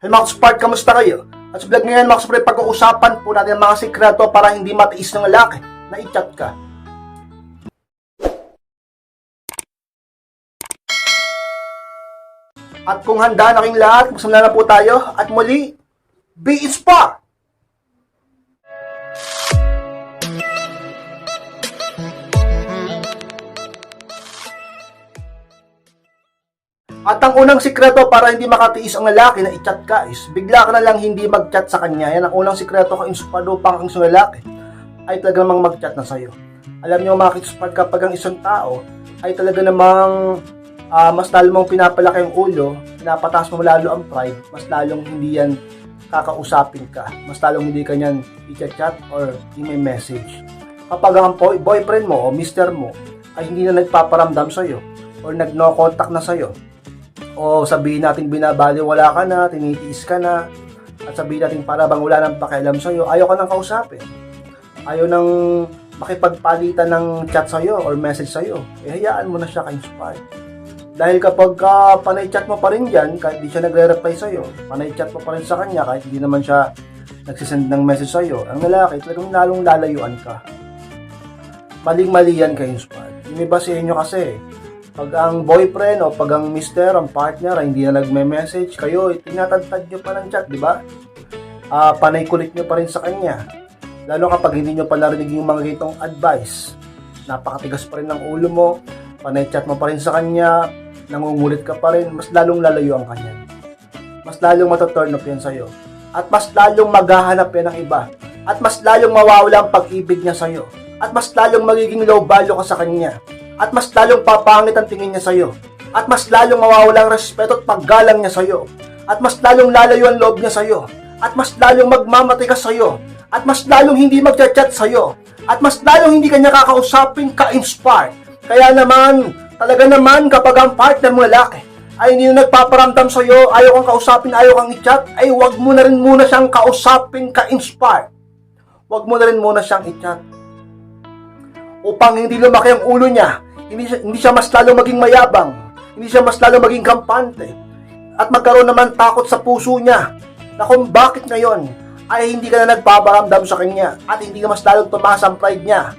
Hey mga Spark, kamusta kayo? At sa vlog ngayon mga Spark, pag-uusapan po natin ang mga sikreto para hindi matiis ng lalaki na i-chat ka. At kung handa na kayong lahat, magsimula na po tayo. At muli, be inspired! At ang unang sikreto para hindi makatiis ang lalaki na i-chat ka is bigla ka na lang hindi mag-chat sa kanya. Yan ang unang sikreto ko inspado pang ang isang lalaki ay talaga namang mag-chat na sa'yo. Alam niyo mga kispad kapag ang isang tao ay talaga namang ah, mas lalo pinapalaki ang ulo, pinapataas mo lalo ang pride, mas lalong hindi yan kakausapin ka. Mas lalong hindi ka niyan i-chat or i-may message. Kapag ang boy- boyfriend mo o mister mo ay hindi na nagpaparamdam sa'yo or nag-no contact na sa'yo, o sabihin natin binabaliwala ka na, tinitiis ka na, at sabihin natin para bang wala nang pakialam sa'yo, ayaw ka nang kausapin. Ayaw nang makipagpalitan ng chat sa'yo or message sa'yo. Eh, hayaan mo na siya ka-inspire. Dahil kapag ka panay chat mo pa rin dyan, kahit di siya nagre-reply sa'yo, panay chat mo pa rin sa kanya, kahit hindi naman siya nagsisend ng message sa'yo, ang lalaki, talagang lalong lalayuan ka. Maling-mali yan ka-inspire. Yung iba sa inyo kasi, pag ang boyfriend o pag ang mister, ang partner ay hindi na nagme-message, kayo, tinatantad nyo pa ng chat, di ba? Ah, panay kulit nyo pa rin sa kanya. Lalo kapag hindi nyo pa narinig yung mga gitong advice. Napakatigas pa rin ng ulo mo, panay chat mo pa rin sa kanya, nangungulit ka pa rin, mas lalong lalayo ang kanya. Mas lalong mataturn off yan sa'yo. At mas lalong maghahanap yan ng iba. At mas lalong mawawala ang pag-ibig niya sa'yo. At mas lalong magiging low value ka sa kanya at mas lalong papangit ang tingin niya sa'yo. At mas lalong mawawala ang respeto at paggalang niya sa'yo. At mas lalong lalayo ang loob niya sa'yo. At mas lalong magmamatay ka sa'yo. At mas lalong hindi magchat-chat sa'yo. At mas lalong hindi kanya kakausapin ka-inspire. Kaya naman, talaga naman kapag ang partner mo lalaki ay hindi na nagpaparamdam sa'yo, ayaw kang kausapin, ayaw kang i-chat, ay wag mo na rin muna siyang kausapin ka-inspire. Wag mo na rin muna siyang i-chat upang hindi lumaki ang ulo niya, hindi siya, hindi siya mas lalo maging mayabang, hindi siya mas lalo maging kampante, at magkaroon naman takot sa puso niya na kung bakit ngayon ay hindi ka na nagpaparamdam sa kanya at hindi ka mas lalong tumaas ang pride niya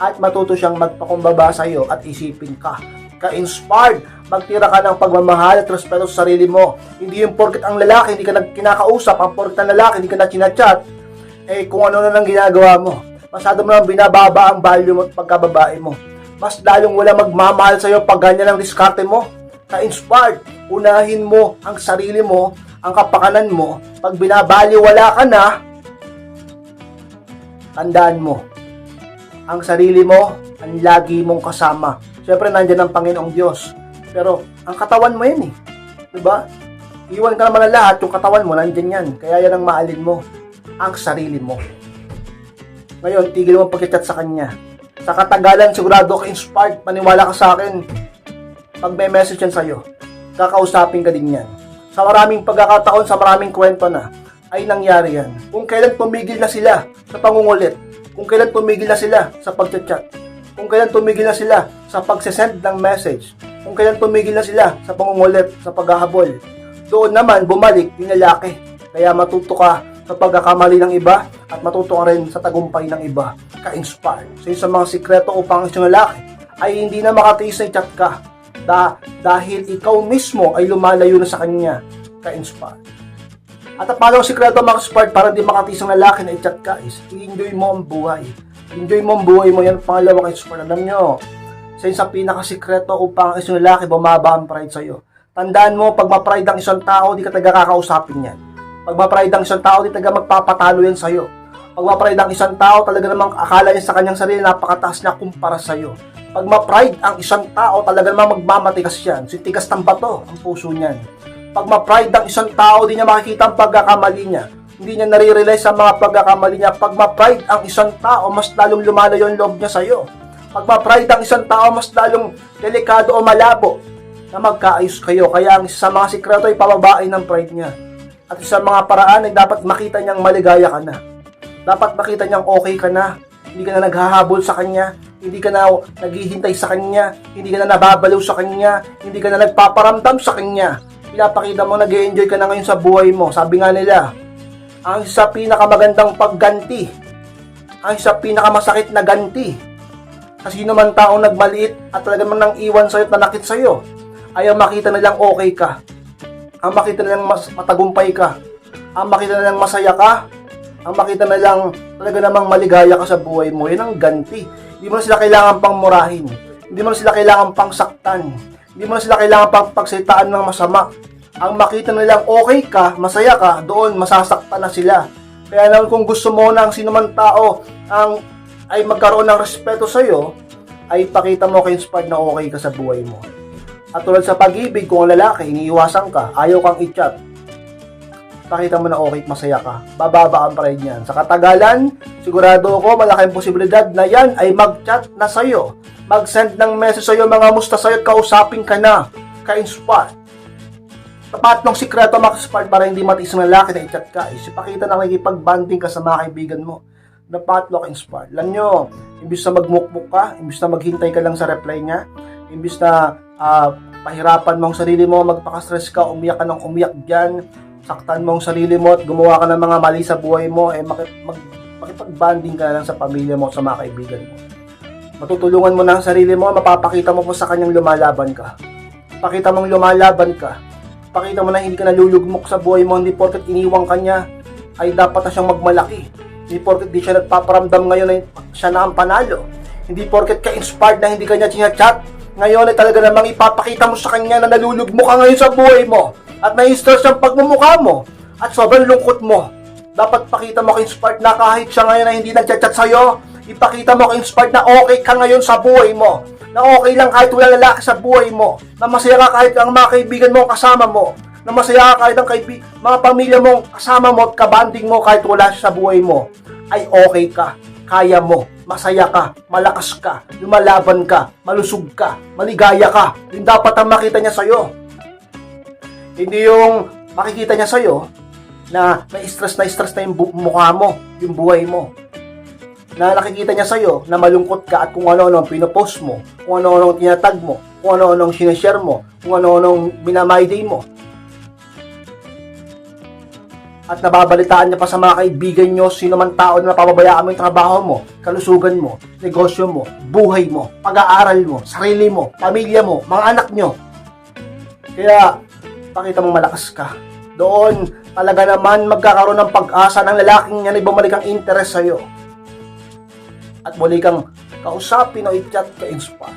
at matuto siyang magpakumbaba sa iyo at isipin ka ka-inspired, magtira ka ng pagmamahal at respeto sa sarili mo. Hindi yung porket ang lalaki, hindi ka nag- kinakausap, ang porket ang lalaki, hindi ka na chinachat, eh kung ano na lang ginagawa mo. Masyado mo lang binababa ang value mo at pagkababae mo. Mas lalong wala magmamahal sa'yo pag ganyan ang diskarte mo. Ka-inspired, unahin mo ang sarili mo, ang kapakanan mo. Pag binabaliwala ka na, tandaan mo, ang sarili mo, ang lagi mong kasama. Siyempre, nandyan ang Panginoong Diyos. Pero, ang katawan mo yan eh. Diba? Iwan ka naman ng lahat, yung katawan mo, nandyan yan. Kaya yan ang maalin mo. Ang sarili mo. Ngayon, tigil mo pag-chat sa kanya. Sa katagalan, sigurado ka inspired. Maniwala ka sa akin. Pag may message yan sa'yo, kakausapin ka din yan. Sa maraming pagkakataon, sa maraming kwento na, ay nangyari yan. Kung kailan tumigil na sila sa pangungulit, kung kailan tumigil na sila sa pag-chat, kung kailan tumigil na sila sa pagsesend ng message, kung kailan tumigil na sila sa pangungulit, sa paghahabol, doon naman bumalik yung lalaki. Kaya matuto ka sa pagkakamali ng iba at matuto ka rin sa tagumpay ng iba. Ka-inspire. So sa mga sikreto upang ang isang lalaki ay hindi na makatiis na chat ka da- dahil ikaw mismo ay lumalayo na sa kanya. Ka-inspire. At ang pangalawang sikreto mga sport para di makatiis ang lalaki na i-chat ka is i-enjoy mo ang buhay. Enjoy mo ang buhay mo yan ang pangalawa kay sport. Alam nyo, sa sa pinakasikreto upang ang isang lalaki bumaba ang pride sa'yo. Tandaan mo, pag ma-pride ang isang tao, di ka taga kakausapin yan. Pag ma-pride ang isang tao, di taga magpapatalo yan sa'yo. Pag ma-pride ang isang tao, talaga namang akala niya sa kanyang sarili, napakataas niya kumpara sa'yo. Pag ma-pride ang isang tao, talaga namang magmamatigas yan. Sitigas ng bato ang puso niyan. Pag ma-pride ang isang tao, di niya makikita ang pagkakamali niya. Hindi niya nare-realize sa mga pagkakamali niya. Pag ma-pride ang isang tao, mas lalong lumalayo ang loob niya sa'yo. Pag ma-pride ang isang tao, mas lalong delikado o malabo na magkaayos kayo. Kaya ang isa sa mga sikreto ay pababain ng pride niya. At sa mga paraan ay dapat makita niyang maligaya ka na. Dapat makita niyang okay ka na. Hindi ka na naghahabol sa kanya. Hindi ka na naghihintay sa kanya. Hindi ka na nababaliw sa kanya. Hindi ka na nagpaparamdam sa kanya. Pinapakita mo nag enjoy ka na ngayon sa buhay mo. Sabi nga nila, ang isa pinakamagandang pagganti, ang isa pinakamasakit na ganti. Sa sino man taong nagmaliit at talaga man nang iwan sa'yo at nanakit sa'yo, ayaw makita nilang okay ka. Ang makita nilang mas matagumpay ka. Ang makita nilang masaya ka. Ang makita nilang talaga namang maligaya ka sa buhay mo. Yan ang ganti. Hindi mo na sila kailangan pang murahin. Hindi mo na sila kailangan pang saktan. Hindi mo na sila kailangan pang pagsitaan ng masama. Ang makita nilang okay ka, masaya ka, doon masasaktan na sila. Kaya naman kung gusto mo ng sino man tao ang ay magkaroon ng respeto sa iyo, ay pakita mo kay inspired na okay ka sa buhay mo. At tulad sa pag-ibig, kung lalaki, iniiwasan ka, ayaw kang i-chat, pakita mo na okay masaya ka. Bababa ang pa rin yan. Sa katagalan, sigurado ako malaking posibilidad na yan ay mag-chat na sa'yo. Mag-send ng message sa'yo, mga musta sa'yo, kausapin ka na. Ka-inspire. Tapat ng sikreto makaspark para hindi matiis ng lalaki na i-chat ka is ipakita na nakikipag-banding ka sa mga kaibigan mo na patlock inspired. Alam nyo, imbis na magmukmuk ka, imbis na maghintay ka lang sa reply niya, imbis na ah, pahirapan mo ang sarili mo, magpaka-stress ka, umiyak ka ng umiyak dyan, saktan mo ang sarili mo at gumawa ka ng mga mali sa buhay mo, eh maki- mag, makipag-banding ka lang sa pamilya mo at sa mga kaibigan mo. Matutulungan mo na ang sarili mo, mapapakita mo po sa kanyang lumalaban ka. Pakita mong lumalaban ka. Pakita mo na hindi ka nalulugmok sa buhay mo, hindi porket iniwang ka niya, ay dapat na siyang magmalaki. Hindi porket di siya nagpaparamdam ngayon na siya na ang panalo. Hindi porket ka-inspired na hindi ka niya chinachat. Ngayon ay talaga namang ipapakita mo sa kanya na nalulugmok ka ngayon sa buhay mo. At na-stress ang pagmumukha mo. At sobrang lungkot mo. Dapat pakita mo ka-inspired na kahit siya ngayon ay hindi nagchat-chat sa'yo, ipakita mo ka-inspired na okay ka ngayon sa buhay mo. Na okay lang kahit wala lalaki sa buhay mo. Na masaya ka kahit ang mga kaibigan mo kasama mo. Na masaya ka kahit ang kaibi- mga pamilya mo kasama mo at kabanding mo kahit wala sa buhay mo. Ay okay ka. Kaya mo. Masaya ka. Malakas ka. Lumalaban ka. Malusog ka. Maligaya ka. Yung dapat ang makita niya sa'yo. Hindi yung makikita niya sa'yo na na-stress na stress na yung mukha mo, yung buhay mo. Na nakikita niya sa'yo na malungkot ka at kung ano-ano ang pinopost mo, kung ano-ano ang tinatag mo, kung ano-ano ang sinashare mo, kung ano-ano ang minamay mo. At nababalitaan niya pa sa mga kaibigan nyo, sino man tao na napapabayaan mo yung trabaho mo, kalusugan mo, negosyo mo, buhay mo, pag-aaral mo, sarili mo, pamilya mo, mga anak nyo. Kaya, pakita mong malakas ka. Doon, talaga naman magkakaroon ng pag-asa ng lalaking yan ay bumalik ang interest sa'yo. At muli kang kausapin o i-chat ka inspire.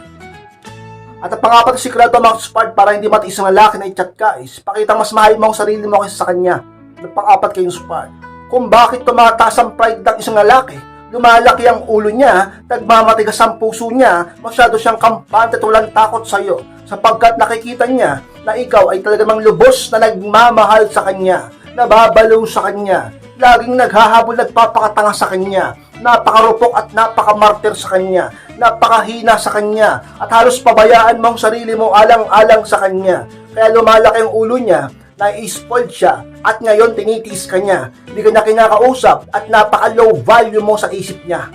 At ang pangapat na sikreto mga inspired para hindi matiis ang lalaki na i-chat ka is pakita mas mahal mo ang sarili mo kaysa sa kanya. At pang-apat ka inspired. Kung bakit tumataas ang pride ng isang lalaki, lumalaki ang ulo niya, nagmamatigas ang puso niya, masyado siyang kampante at walang takot sa iyo, sapagkat nakikita niya na ikaw ay talagang lubos na nagmamahal sa kanya, nababalo sa kanya, laging naghahabol, nagpapakatanga sa kanya, napakarupok at napakamartir sa kanya, napakahina sa kanya, at halos pabayaan mo ang sarili mo alang-alang sa kanya. Kaya lumalaki ang ulo niya, na-spoiled siya, at ngayon tinitiis ka niya, hindi ka na kinakausap, at napaka-low value mo sa isip niya.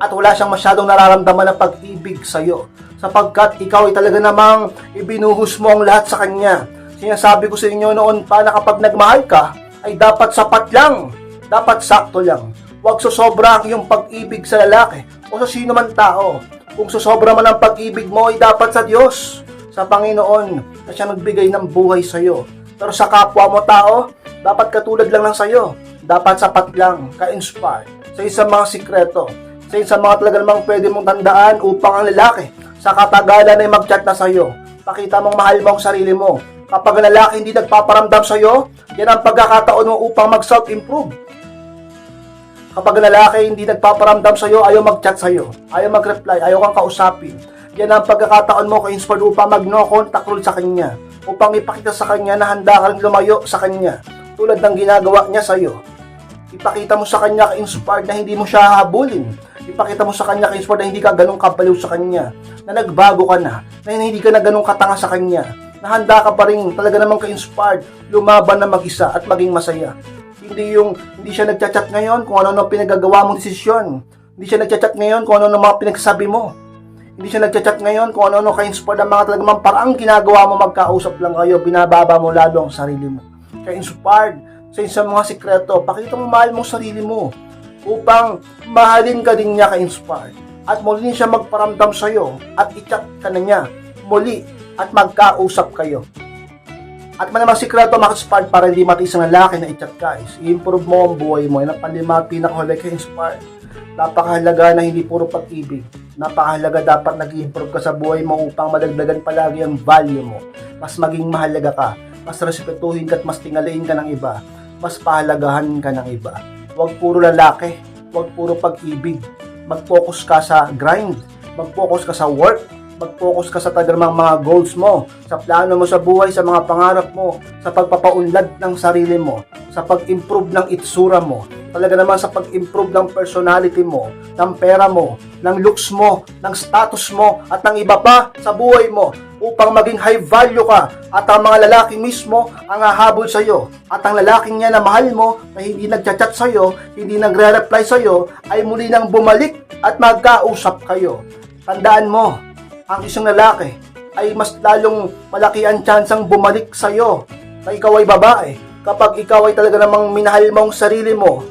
At wala siyang masyadong nararamdaman ng pag-ibig sa'yo, sapagkat ikaw ay talaga namang ibinuhos mo ang lahat sa kanya. Sinasabi ko sa inyo noon pa na kapag nagmahal ka, ay dapat sapat lang, dapat sakto lang. Huwag susobra ang iyong pag-ibig sa lalaki o sa sino man tao. Kung susobra man ang pag-ibig mo ay dapat sa Diyos, sa Panginoon, na siya nagbigay ng buhay sa iyo. Pero sa kapwa mo tao, dapat katulad lang ng sayo. Dapat sapat lang, ka-inspire. Sa isang mga sikreto, sa isang mga talaga namang pwede mong tandaan upang ang lalaki sa katagalan ay mag-chat na sa'yo. Pakita mong mahal mo ang sarili mo. Kapag lalaki hindi nagpaparamdam sa'yo, yan ang pagkakataon mo upang mag-self-improve. Kapag lalaki hindi nagpaparamdam sa'yo, ayaw mag-chat sa'yo, ayaw mag-reply, ayaw kang kausapin. Yan ang pagkakataon mo ka-inspired upang mag-no contact rule sa kanya. Upang ipakita sa kanya na handa ka rin lumayo sa kanya. Tulad ng ginagawa niya sa'yo. Ipakita mo sa kanya ka-inspired na hindi mo siya hahabulin. Ipakita mo sa kanya ka-inspired na hindi ka ganun kabaliw sa kanya. Na nagbago ka na. Na hindi ka na ganun katanga sa kanya. Na handa ka pa rin talaga namang ka-inspired lumaban na mag-isa at maging masaya. Hindi yung hindi siya nagchat-chat ngayon kung ano-ano pinagagawa mong desisyon. Hindi siya nagchat-chat ngayon kung ano-ano mga pinagsasabi mo. Hindi siya nagchat-chat ngayon kung ano-ano ka-inspired ang mga talagang mga paraang ginagawa mo magkausap lang kayo, binababa mo lalo ang sarili mo. Kaya inspired sa isang mga sikreto, pakita mo mahal mo sarili mo upang mahalin ka din niya ka-inspired at muli siya magparamdam sa iyo at i-chat ka na niya muli at magkausap kayo. At malamang sikreto maka-inspired para hindi matiis ang lalaki na i-chat ka i-improve mo ang buhay mo. Yan ang panlima pinakahalaga kay inspired. Napakahalaga na hindi puro pag-ibig. Napakahalaga dapat nag-improve ka sa buhay mo upang madagdagan palagi ang value mo. Mas maging mahalaga ka. Mas respetuhin ka at mas tingalain ka ng iba. Mas pahalagahan ka ng iba. Huwag puro lalaki. Huwag puro pag-ibig. Mag-focus ka sa grind. Mag-focus ka sa work mag-focus ka sa tagamang mga goals mo, sa plano mo sa buhay, sa mga pangarap mo, sa pagpapaunlad ng sarili mo, sa pag-improve ng itsura mo, talaga naman sa pag-improve ng personality mo, ng pera mo, ng looks mo, ng status mo, at ng iba pa sa buhay mo upang maging high value ka at ang mga lalaki mismo ang hahabol sa iyo at ang lalaking niya na mahal mo na hindi nagchat-chat sa iyo, hindi nagre-reply sa iyo ay muli nang bumalik at magkausap kayo. Tandaan mo, ang isang lalaki ay mas lalong malaki ang tsansang bumalik sa iyo na ikaw ay babae kapag ikaw ay talaga namang minahal mo ang sarili mo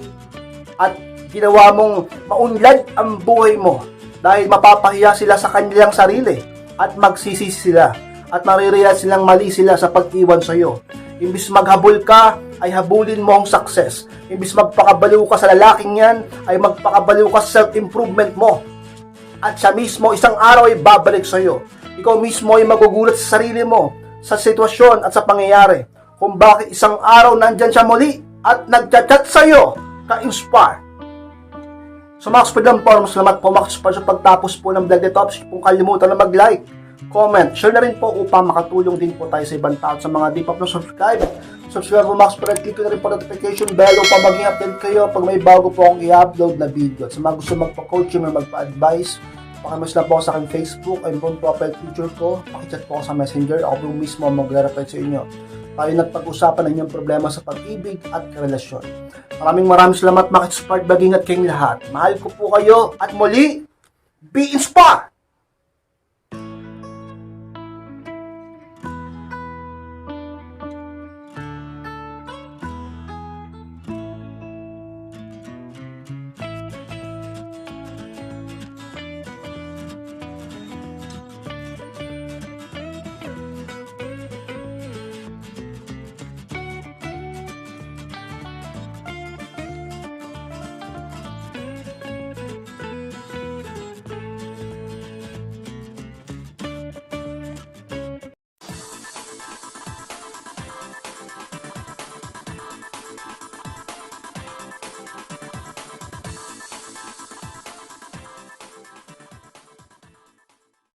at ginawa mong maunlad ang buhay mo dahil mapapahiya sila sa kanilang sarili at magsisisi sila at marirealize silang mali sila sa pag-iwan sa iyo. Imbis maghabol ka, ay habulin mo ang success. Imbis magpakabaliw ka sa lalaking yan, ay magpakabaliw ka sa self-improvement mo at siya mismo isang araw ay babalik sa iyo. Ikaw mismo ay magugulat sa sarili mo, sa sitwasyon at sa pangyayari kung bakit isang araw nandyan siya muli at nagchat-chat sa iyo ka-inspire. So mga lang po, salamat po mga sa pagtapos po ng vlog nito. Kung kalimutan na mag-like, comment, share na rin po upang makatulong din po tayo sa ibang tao sa mga di pa po subscribe. Subscribe po mga kapatid, click na rin po notification bell upang maging update kayo pag may bago po akong i-upload na video. Sa mga gusto magpa-coaching or magpa-advise, pakimas lang po ako sa aking Facebook, ayun po profile picture ko, pakichat po ako sa messenger, ako po mismo magre-reply sa inyo. Tayo nagpag-usapan ng inyong problema sa pag-ibig at karelasyon. Maraming maraming salamat mga spark baging at kayong lahat. Mahal ko po kayo at muli, be inspired!